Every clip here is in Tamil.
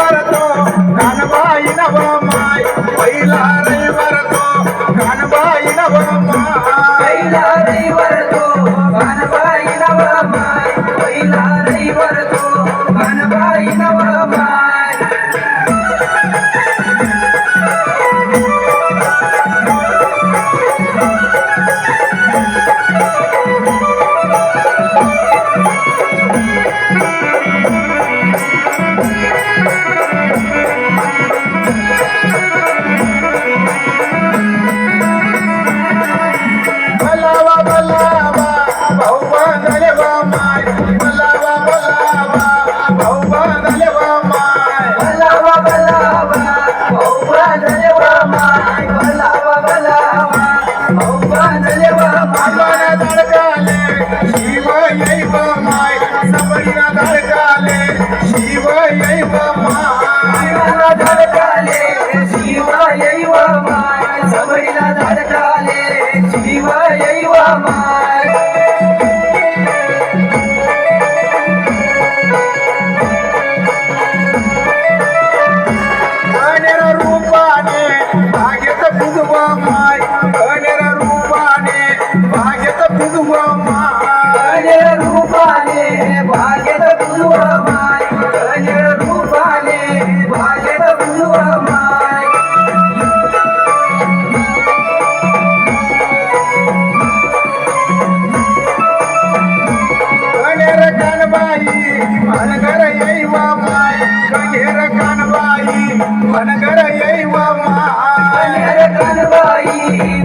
వరతో కనబాయిన బొమ్మాయి వైలారై వరతో కనబాయిన బొమ్మాయి వైలారై వరతో కనబాయి शिवायैव मायला धडकाले शिवायैव माय सबरीला धडकाले शिवायैव माय. கங்கேர கனவாயி மனகர எய்வாமாய் கங்கேர கனவாயி மனகர எய்வாமாய் கங்கேர கனவாயி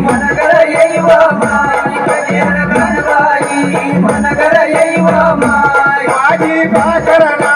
மனகர எய்வாமாய் கங்கேர கனவாயி மனகர எய்வாமாய் ஆஜி பாகரனா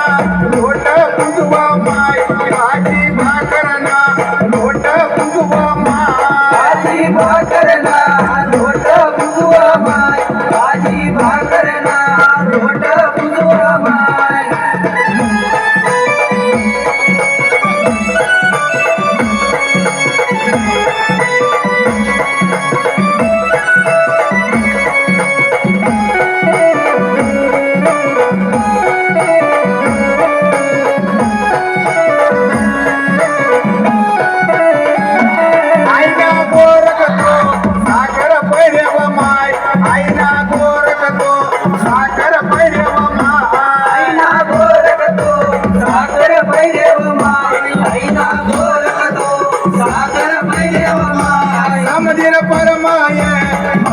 मंदिर परमाए